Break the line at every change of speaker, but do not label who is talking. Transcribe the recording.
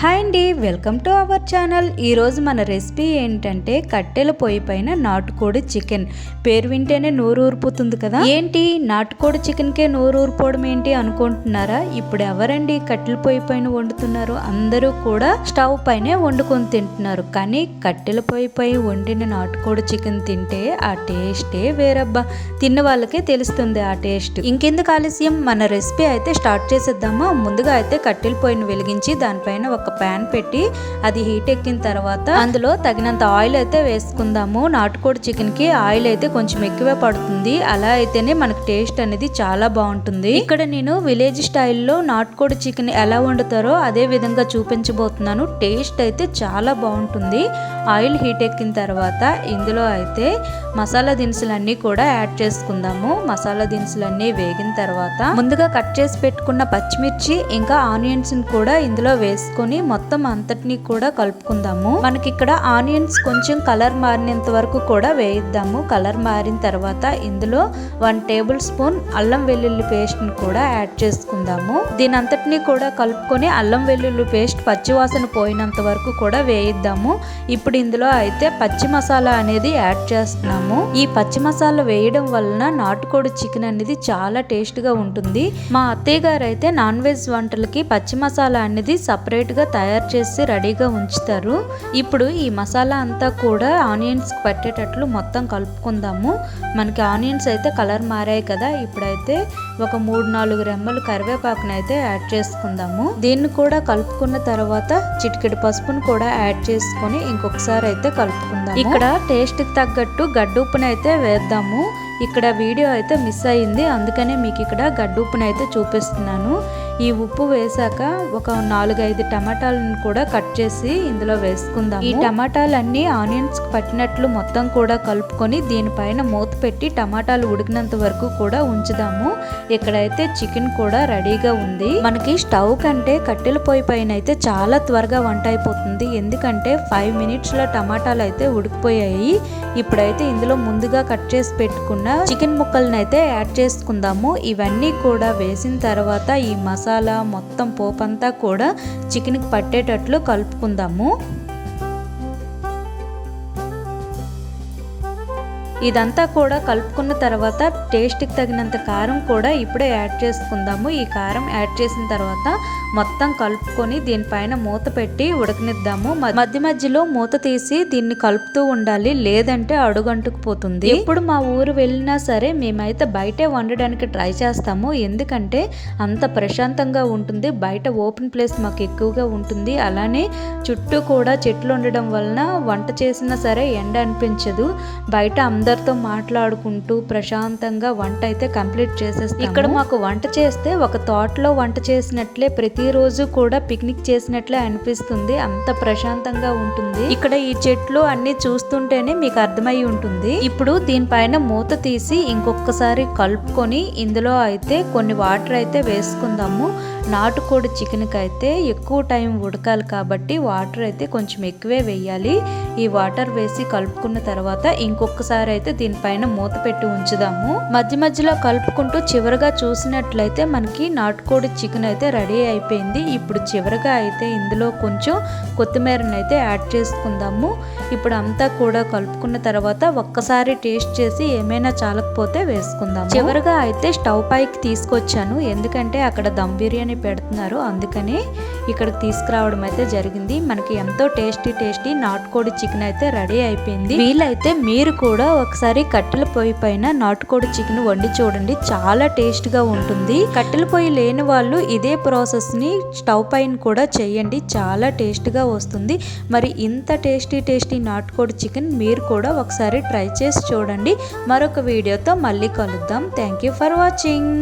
Hi అండి welcome to our channel. ఈరోజు మన రెసిపీ ఏంటంటే కట్టెల పొయ్యి పైన నాటుకోడి చికెన్. పేరు వింటేనే నోరు ఊరిపోతుంది కదా? ఏంటి? నాటుకోడి చికెన్కే నోరు ఊరిపోవడం ఏంటి అనుకుంటున్నారా? ఇప్పుడు ఎవరండి కట్టెల పొయ్యి పైన వండుతున్నారు అందరూ కూడా స్టవ్ పైనే వండుకొని తింటున్నారు. కానీ కట్టెల పొయ్యి పై వండిన నాటుకోడి చికెన్ తింటే ఆ టేస్టే వేరబ్బా. తిన్న వాళ్ళకే తెలుస్తుంది ఆ టేస్ట్. ఇంకెందుకు ఆలస్యం? మన రెసిపీ అయితే స్టార్ట్ చేసేద్దామా? ముందుగా అయితే కట్టెల పొయ్యిని వెలిగించి దానిపైన ఒక ప్యాన్ పెట్టి అది హీట్ ఎక్కిన తర్వాత అందులో తగినంత ఆయిల్ అయితే వేసుకుందాము. నాటుకోడి చికెన్కి ఆయిల్ అయితే కొంచెం ఎక్కువే పడుతుంది. అలా అయితేనే మనకు టేస్ట్ అనేది చాలా బాగుంటుంది. ఇక్కడ నేను విలేజ్ స్టైల్లో నాటుకోడి చికెన్ ఎలా వండుతారో అదే విధంగా చూపించబోతున్నాను. టేస్ట్ అయితే చాలా బాగుంటుంది. ఆయిల్ హీట్ ఎక్కిన తర్వాత ఇందులో అయితే మసాలా దినుసులన్నీ కూడా యాడ్ చేసుకుందాము. మసాలా దినుసులన్నీ వేగిన తర్వాత ముందుగా కట్ చేసి పెట్టుకున్న పచ్చిమిర్చి ఇంకా ఆనియన్స్ కూడా ఇందులో వేసుకొని మొత్తం అంతటిని కూడా కలుపుకుందాము. మనకి ఇక్కడ ఆనియన్స్ కొంచెం కలర్ మారినంత వరకు కూడా వేయిద్దాము. కలర్ మారిన తర్వాత ఇందులో వన్ టేబుల్ స్పూన్ అల్లం వెల్లుల్లి పేస్ట్ని కూడా యాడ్ చేసుకుందాము. దీని అంతటిని కూడా కలుపుకొని అల్లం వెల్లుల్లి పేస్ట్ పచ్చివాసన పోయినంత వరకు కూడా వేయిద్దాము. ఇప్పుడు ఇందులో అయితే పచ్చి మసాలా అనేది యాడ్ చేస్తున్నాము. ఈ పచ్చి మసాలా వేయడం వలన నాటుకోడి చికెన్ అనేది చాలా టేస్ట్గా ఉంటుంది. మా అత్తయ్య గారు అయితే నాన్ వెజ్ వంటలకి పచ్చి మసాలా అనేది సపరేట్ గా తయారు చేసి రెడీగా ఉంచుతారు. ఇప్పుడు ఈ మసాలా అంతా కూడా ఆనియన్స్ పట్టేటట్లు మొత్తం కలుపుకుందాము. మనకి ఆనియన్స్ అయితే కలర్ మారాయి కదా. ఇప్పుడైతే ఒక మూడు నాలుగు రెమ్మలు కరివేపాకును అయితే యాడ్ చేసుకుందాము. దీన్ని కూడా కలుపుకున్న తర్వాత చిటికెడు పసుపును కూడా యాడ్ చేసుకొని ఇంకొకసారి అయితే కలుపుకుందాం ఇక్కడ టేస్ట్ తగ్గట్టు గడ్డుప్పును అయితే వేద్దాము. ఇక్కడ వీడియో అయితే మిస్ అయ్యింది. అందుకనే మీకు ఇక్కడ గడ్డుప్పును అయితే చూపిస్తున్నాను. ఈ ఉప్పు వేసాక ఒక నాలుగైదు టమాటాలను కూడా కట్ చేసి ఇందులో వేసుకుందాం ఈ టమాటాలన్నీ ఆనియన్స్ పట్టినట్లు మొత్తం కూడా కలుపుకొని దీనిపైన మూత పెట్టి టమాటాలు ఉడికినంత వరకు కూడా ఉంచుదాము. ఇక్కడైతే చికెన్ కూడా రెడీగా ఉంది. మనకి స్టవ్ కంటే కట్టెల పొయ్యి పైన అయితే చాలా త్వరగా వంట అయిపోతుంది. ఎందుకంటే ఫైవ్ మినిట్స్లో టమాటాలు అయితే ఉడికిపోయాయి. ఇప్పుడైతే ఇందులో ముందుగా కట్ చేసి పెట్టుకున్న చికెన్ ముక్కలను అయితే యాడ్ చేసుకుందాము. ఇవన్నీ కూడా వేసిన తర్వాత ఈ మసాలా మొత్తం పోపంతా కూడా చికెన్కి పట్టేటట్లు కలుపుకుందాము. ఇదంతా కూడా కలుపుకున్న తర్వాత టేస్ట్కి తగినంత కారం కూడా ఇప్పుడే యాడ్ చేసుకుందాము. ఈ కారం యాడ్ చేసిన తర్వాత మొత్తం కలుపుకొని దీనిపైన మూత పెట్టి ఉడకనిద్దాము. మధ్య మధ్యలో మూత తీసి దీన్ని కలుపుతూ ఉండాలి. లేదంటే అడుగంటుకుపోతుంది. ఎప్పుడు మా ఊరు వెళ్ళినా సరే మేమైతే బయటే వండడానికి ట్రై చేస్తాము. ఎందుకంటే అంత ప్రశాంతంగా ఉంటుంది. బయట ఓపెన్ ప్లేస్ మాకు ఎక్కువగా ఉంటుంది. అలానే చుట్టూ కూడా చెట్లు ఉండడం వలన వంట చేసినా సరే ఎండ అనిపించదు. బయట అందరితో మాట్లాడుకుంటూ ప్రశాంతంగా వంట అయితే కంప్లీట్ చేసేస్తాం ఇక్కడ మాకు వంట చేస్తే ఒక తోటలో వంట చేసినట్లే ప్రతిరోజు కూడా పిక్నిక్ చేసినట్లే అనిపిస్తుంది. అంత ప్రశాంతంగా ఉంటుంది. ఇక్కడ ఈ చెట్లు అన్ని చూస్తుంటేనే మీకు అర్థమై ఉంటుంది. ఇప్పుడు దీనిపైన మూత తీసి ఇంకొకసారి కలుపుకొని ఇందులో అయితే కొన్ని వాటర్ అయితే వేసుకుందాము. నాటుకోడి చికెన్కి అయితే ఎక్కువ టైం ఉడకాలి కాబట్టి వాటర్ అయితే కొంచెం ఎక్కువే వేయాలి. ఈ వాటర్ వేసి కలుపుకున్న తర్వాత ఇంకొకసారి అయితే దీనిపైన మూత పెట్టి ఉంచుదాము. మధ్య మధ్యలో కలుపుకుంటూ చివరిగా చూసినట్లయితే మనకి నాటుకోడి చికెన్ అయితే రెడీ అయిపోయింది. ఇప్పుడు చివరిగా అయితే ఇందులో కొంచెం కొత్తిమీరని అయితే యాడ్ చేసుకుందాము. ఇప్పుడు అంతా కూడా కలుపుకున్న తర్వాత ఒక్కసారి టేస్ట్ చేసి ఏమైనా చాలకపోతే వేసుకుందాం చివరిగా అయితే స్టవ్ పైకి తీసుకొచ్చాను. ఎందుకంటే అక్కడ దమ్ బిర్యానీ పెడుతున్నారు. అందుకని ఇక్కడికి తీసుకురావడం అయితే జరిగింది. మనకి ఎంతో టేస్టీ టేస్టీ నాటుకోడి చికెన్ అయితే రెడీ అయిపోయింది. వీలైతే మీరు కూడా ఒకసారి కట్టెల పొయ్యి పైన నాటుకోడి చికెన్ వండి చూడండి. చాలా టేస్ట్గా ఉంటుంది. కట్టెల పొయ్యి లేని వాళ్ళు ఇదే ప్రాసెస్ని స్టవ్ పైన కూడా చేయండి. చాలా టేస్ట్గా వస్తుంది. మరి ఇంత టేస్టీ టేస్టీ నాటుకోడి చికెన్ మీరు కూడా ఒకసారి ట్రై చేసి చూడండి. మరొక వీడియోతో మళ్ళీ కలుద్దాం. Thank you for watching.